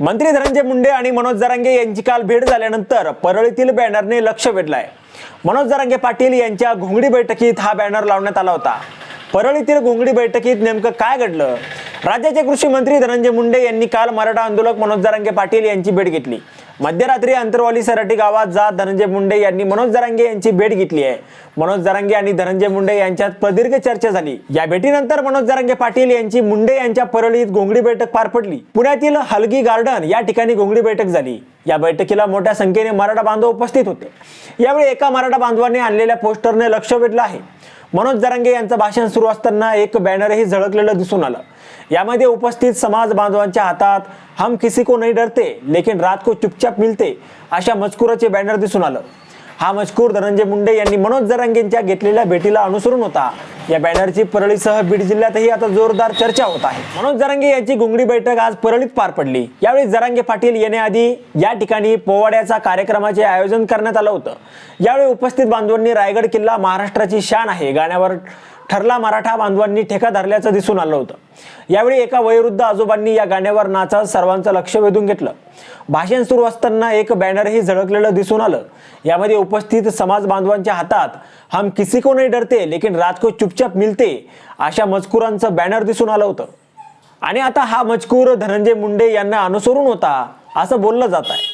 मंत्री धनंजय मुंडे आणि मनोज जरांगे यांची काल भेट झाल्यानंतर परळीतील बॅनरने लक्ष वेधलाय. मनोज जरांगे पाटील यांच्या घोंगडी बैठकीत हा बॅनर लावण्यात आला होता. परळीतील घोंगडी बैठकीत नेमकं काय घडलं? राज्याचे कृषी मंत्री धनंजय मुंडे यांनी काल मराठा आंदोलक मनोज जरांगे पाटील यांची भेट घेतली. मध्यरात्री अंतरवाली सराटी गावात जात धनंजय मुंडे यांनी मनोज जरांगे यांची भेट घेतली आहे. मनोज जरांगे आणि धनंजय मुंडे यांच्यात प्रदीर्घ चर्चा झाली. या भेटीनंतर मनोज जरांगे पाटील यांची मुंडे यांच्या परळीत घोंगडी बैठक पार पडली. पुण्यातील हलगी गार्डन या ठिकाणी घोंगडी बैठक झाली. या बैठकीला मोठ्या संख्येने मराठा बांधव उपस्थित होते. यावेळी एका मराठा बांधवाने आणलेल्या पोस्टरने लक्ष वेधलं आहे. मनोज जरांगे यांचं भाषण सुरू असताना एक बॅनरही झळकलेलं दिसून आलं. यामध्ये उपस्थित समाज बांधवांच्या हातात हम किसी को नहीं डरते लेकिन रात को चुपचाप मिलते अशा मजकुराचे बॅनर दिसून आलं. हा मजकूर धनंजय मुंडे यांनी मनोज जरांगेंच्या घेतलेल्या भेटीला अनुसरून होता. या बॅनरची परळीसह बीड जिल्ह्यातही आता जोरदार चर्चा होत आहे. मनोज जरांगे यांची घुंगडी बैठक आज परळीत पार पडली. यावेळी जरांगे पाटील येण्याआधी या ठिकाणी पोवाड्याचा कार्यक्रमाचे आयोजन करण्यात आलं होतं. यावेळी उपस्थित बांधवांनी रायगड किल्ला महाराष्ट्राची शान आहे. गाण्यावर ठरला मराठा बांधवांनी ठेका धरल्याचं दिसून आलं होतं. यावेळी एका वयोवृद्ध आजोबांनी या गाण्यावर नाचत सर्वांचं लक्ष वेधून घेतलं. भाषण सुरू असताना एक बॅनरही झळकलेलं दिसून आलं. यामध्ये उपस्थित समाज बांधवांच्या हातात हम किसी को नाही डरते लेकिन रात को चुपचाप मिलते अशा मजकुरांचं बॅनर दिसून आलं होतं. आणि आता हा मजकूर धनंजय मुंडे यांना अनुसरून होता असं बोललं जात आहे.